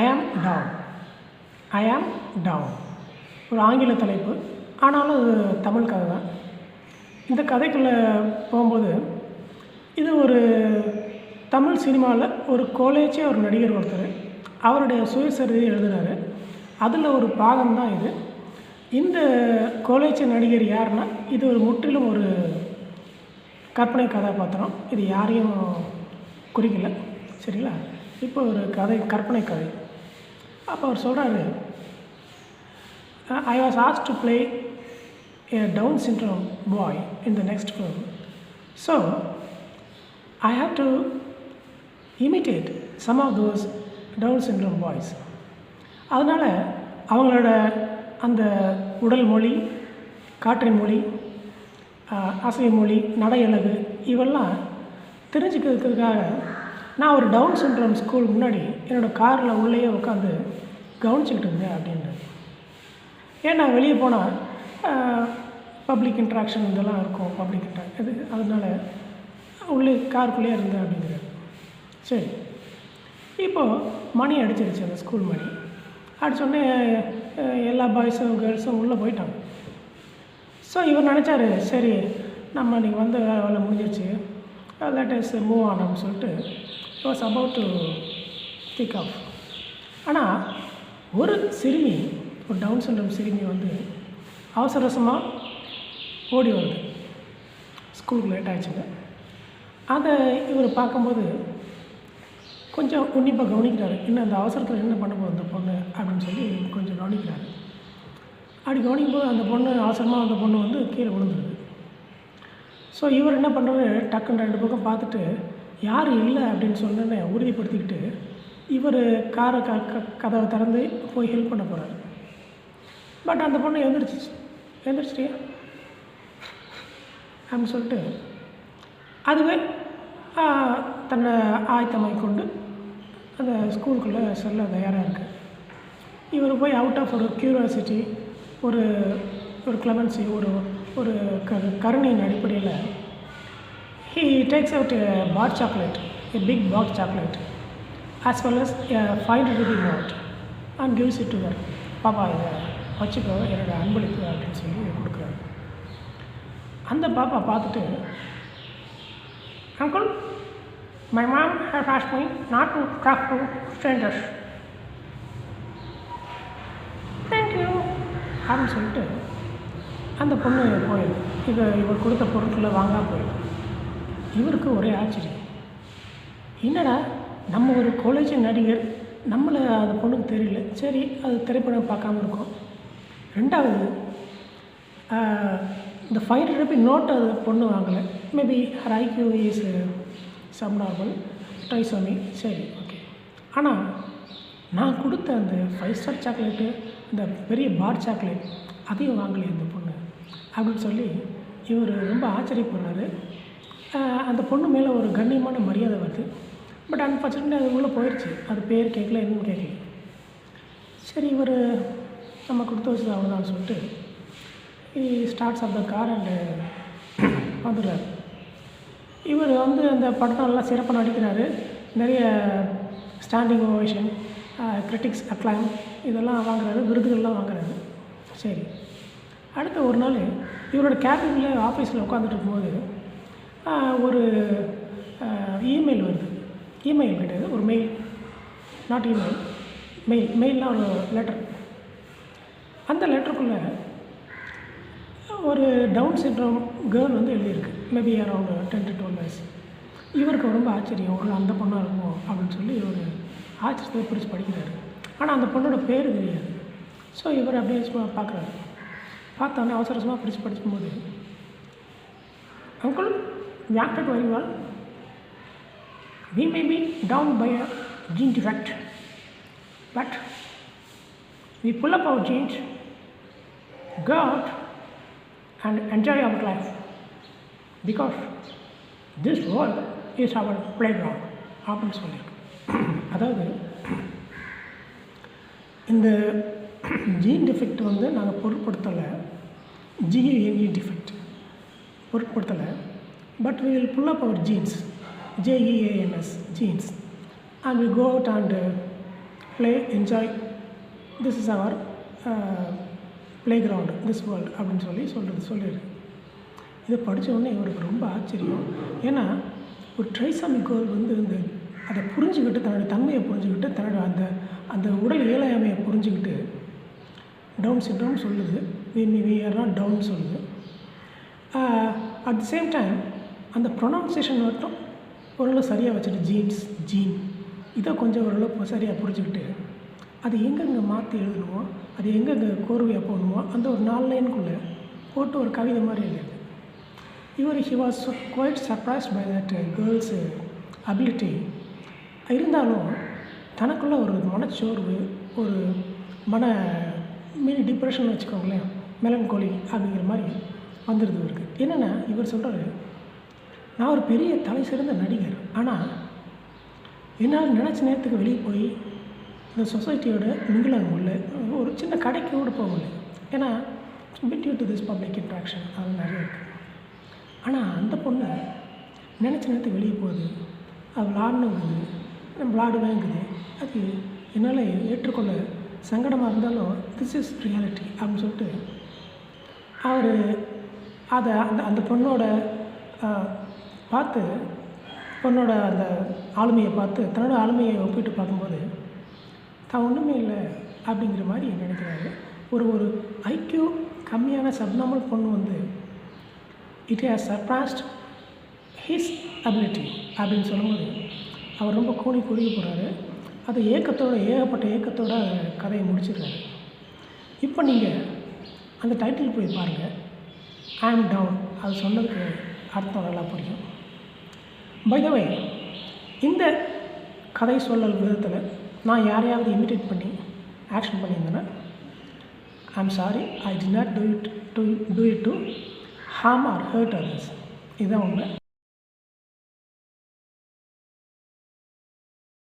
ஐ ஆம் டவுன் ஐ ஆம் டவுன் ஒரு ஆங்கில தலைப்பு. ஆனாலும் அது தமிழ் கதை தான். இந்த கதைக்குள்ளே போகும்போது இது ஒரு தமிழ் சினிமாவில் ஒரு கோலேஜே ஒரு நடிகர் ஒருத்தர் அவருடைய சுயசரிதை எழுதுனாரு அதில் ஒரு பாகம் தான் இது. இந்த கோலேஜ் நடிகர் யாருன்னா இது ஒரு முற்றிலும் ஒரு கற்பனை கதாபாத்திரம். இது யாரையும் குறிக்கல. சரிங்களா? இப்போ ஒரு கதை கற்பனை கதை. அப்போ அவர் சொல்கிறாரு I was asked to play a Down syndrome boy in the next film so I have to imitate some of those Down syndrome boys அதனால் அவங்களோட அந்த உடல் மொழி காற்றின் மொழி அசை மொழி நடையளவு இவெல்லாம் தெரிஞ்சுக்கிறதுக்காக நான் ஒரு டவுன் சிண்ட்ரோம் ஸ்கூல் முன்னாடி என்னோடய காரில் உள்ளேயே உட்காந்து கவனிச்சுக்கிட்டு இருந்தேன் அப்படின்னு நான் வெளியே போனால் பப்ளிக் இன்ட்ராக்ஷன் இதெல்லாம் இருக்கும் பப்ளிக் இன்ட்ராக்ட் இது அதனால் உள்ளே காருக்குள்ளேயே இருந்தேன் அப்படிங்கிறது சரி. இப்போது மணி அடிச்சிருச்சு அந்த ஸ்கூல் மணி. அடிச்சோடனே எல்லா பாய்ஸும் கேர்ள்ஸும் உள்ளே போயிட்டாங்க. ஸோ இவர் நினச்சாரு சரி நம்ம இன்றைக்கி வந்து வேலை முடிஞ்சிருச்சு. லெட் மூவ் ஆனோம்னு சொல்லிட்டு was about to kick off ஆனால் ஒரு சிறுமி ஒரு டவுன் சிண்ட்ரம் சிறுமி வந்து அவசர அவசரமாக ஓடி வருது. ஸ்கூலுக்கு லேட் ஆகிடுச்சுங்க அதை இவர் பார்க்கும்போது கொஞ்சம் உன்னிப்பாக கவனிக்கிறாரு. இன்னும் அந்த அவசரத்தில் என்ன பண்ண போகுது அந்த பொண்ணு அப்படின்னு சொல்லி கொஞ்சம் கவனிக்கிறாரு. அப்படி கவனிக்கும் போது அந்த பொண்ணு அவசரமாக அந்த பொண்ணு வந்து கீழே விழுந்துருது. ஸோ இவர் என்ன பண்ணுறாரு டக்குன்னு ரெண்டு பக்கம் பார்த்துட்டு யார் இல்லை அப்படின்னு சொன்னோன்னே உறுதிப்படுத்திக்கிட்டு இவர் காரை க க- கதவை திறந்து போய் ஹெல்ப் பண்ண போகிறாரு பட் அந்த பொண்ணு எழுந்திரிச்சிச்சு. எழுந்திரிச்சிட்டியா? அப்படின்னு சொல்லிட்டு அதுவே தன்னை ஆயத்தமாகி கொண்டு அந்த ஸ்கூலுக்குள்ளே செல்ல தயாராக இருக்குது இவர் போய் அவுட் ஆஃப் ஒரு க்யூரியாசிட்டி ஒரு ஒரு கிளமன்சி ஒரு ஒரு க கருணையின் அடிப்படையில் he takes out bar chocolate a big box chocolate as well as a five rupee note and gives it to her. பாப்பா இதை வச்சுக்கோ என்னோடய அன்பளிப்பு அப்படின்னு சொல்லி கொடுக்குறாரு. அந்த பாப்பா பார்த்துட்டு uncle my mom has asked me not to talk to strangers. Thank you அப்படின்னு சொல்லிட்டு அந்த பொண்ணு போயிடும். இது இவர் கொடுத்த பொருட்களை வாங்காம போயிடும். இவருக்கு ஒரே ஆச்சரியம். என்னடா நம்ம ஒரு காலேஜ் நடிகர் நம்மளை அந்த பொண்ணுக்கு தெரியல. சரி அது திரைப்படம் பார்க்காம இருக்கும். ரெண்டாவது இந்த ஃபைவ் ஹண்ட்ரட் நோட் அது பொண்ணு வாங்கலை. Maybe her IQ is some normal trisomy சரி ஓகே ஆனால் நான் கொடுத்த அந்த ஃபைவ் ஸ்டார் சாக்லேட்டு இந்த பெரிய பார் சாக்லேட் அதையும் வாங்கலையே அந்த பொண்ணு. அப்படின்னு சொல்லி இவர் ரொம்ப ஆச்சரியப்படுறாரு. அந்த பொண்ணு மேலே ஒரு கண்ணியமான மரியாதை வருது. பட் அன்ஃபார்ச்சுனேட்லி அது உள்ளே போயிடுச்சு அது பேர் கேட்கல என்னன்னு கேட்கல சரி இவர் நம்ம கொடுத்து வச்சது அவ்வளோதான் சொல்லிட்டு starts off the car and வந்துடுறார். இவர் வந்து அந்த படத்தை நல்லா சிறப்பாக நடிக்கிறாரு. நிறைய ஸ்டாண்டிங் ஓவேஷன் கிரிட்டிக்ஸ் அக்ளைம் இதெல்லாம் வாங்குறாரு விருதுகள்லாம் வாங்குறாரு. சரி அடுத்த ஒரு நாள் இவரோட கேபினில் ஆஃபீஸில் உட்காந்துட்டு இருக்கும்போது ஒரு இமெயில் வருது. இமெயில் கிடையாது ஒரு மெயில் நாட் இமெயில் மெயில் மெயில்னால் ஒரு லெட்டர் அந்த லெட்டருக்குள்ளே ஒரு டவுன் சிண்ட்ரோம் கேர்ள் வந்து எழுதியிருக்கு. Maybe around ten to twelve years இவருக்கு ரொம்ப ஆச்சரியம். ஒரு அந்த பொண்ணாக இருக்கும்? அப்படின்னு சொல்லி இவர் ஆச்சரியத்தை பிடிச்சி படிக்கிறாரு. ஆனால் அந்த பொண்ணோட பேர் தெரியாது. ஸோ இவர் அப்படியே சும்மா பார்க்குறாரு பார்த்தோன்னே அவசர அவசரமாக பிடிச்சி படிக்கும்போது uncle we acted very well we may be down by a gene defect but we pull up our genes go out and enjoy our life because this world is our playground அப்படின்னு சொல்லியிருக்கு அதாவது இந்த gene defect வந்து நாங்கள் பொருட்படுத்தலை G A N E defect பொருட்படுத்தலை But we will pull up our genes J E A N S genes and we go out and uh, play enjoy this is our playground this world அப்படின்னு சொல்லி சொல்கிறது சொல்லியிருக்கு இதை படித்தோடனே இவருக்கு ரொம்ப ஆச்சரியம். ஏன்னா ஒரு ட்ரைசாமி கேர்ள் வந்து இந்த அதை புரிஞ்சுக்கிட்டு தன்னோட தன்மையை புரிஞ்சுக்கிட்டு தன்னோட அந்த அந்த உடல் இயலாமையை புரிஞ்சுக்கிட்டு டவுன் சிண்ட்ரோம் சொல்லுது. We we we are not down சொல்லுது. அட் தி சேம் டைம் அந்த ப்ரொனவுன்சேஷன் மட்டும் ஓரளவு சரியாக வச்சுட்டு ஜீன்ஸ் ஜீன் இதை கொஞ்சம் ஓரளவு சரியாக புரிஞ்சுக்கிட்டு அது எங்கெங்கே மாற்றி எழுதணுமோ அது எங்கெங்கே கோர்வையாக போகணுமோ அந்த ஒரு நாலு லைனுக்குள்ளே போட்டு ஒரு கவிதை மாதிரி எழுதுது இவர் he was quite surprised by that girl's ability இருந்தாலும் தனக்குள்ள ஒரு மனச்சோர்வு ஒரு மன மீன் டிப்ரெஷன் வச்சுக்கோங்களேன் மெலன்கோலி அப்படிங்கிற மாதிரி வந்துடுது இவருக்கு. என்னென்னா இவர் சொல்கிறாரு நான் ஒரு பெரிய தலை சிறந்த நடிகர். ஆனால் என்னால் நினச்ச நேரத்துக்கு வெளியே போய் இந்த சொசைட்டியோட மிங்கிலாக முடியல ஒரு சின்ன கடைக்கு கூட போக முடியல ஏன்னா due to this public interaction அது நிறைய இருக்குது ஆனால் அந்த பொண்ணு நினச்ச நேரத்துக்கு வெளியே போகுது. அது விளாடணுங்குது நம்ம விளாடுவேங்குது அது என்னால் ஏற்றுக்கொள்ள சங்கடமாக இருந்தாலும் திஸ் இஸ் ரியாலிட்டி அப்படின்னு சொல்லிட்டு அவர் அதை அந்த அந்த பொண்ணோட பார்த்து பொண்ணோட அந்த ஆளுமையை பார்த்து தன்னோட ஆளுமையை ஒப்பிட்டு பார்க்கும்போது தான் ஒன்றுமே இல்லை அப்படிங்கிற மாதிரி நினைக்கிறாரு. ஒரு ஒரு ஐக்கியூ கம்மியான சப்நாமல் பொண்ணு வந்து it has surprised his ability அப்படின்னு சொல்லும்போது அவர் ரொம்ப கூணி குறுகி போகிறாரு அது ஏக்கத்தோட ஏகப்பட்ட ஏக்கத்தோட கதையை முடிச்சிடுறாரு. இப்போ நீங்கள் அந்த டைட்டில் போய் பாருங்கள் ஐ ஆம் டவுன் அது சொன்னதுக்கு அர்த்தம் நல்லா புரியும். பை இந்த கதை சொல்லல் விதத்தில் நான் யாரையாவது இமிட்டேட் பண்ணி action பண்ணியிருந்தேன்னா I am sorry I did not do it to do it to harm or hurt others இதுதான் உண்மை.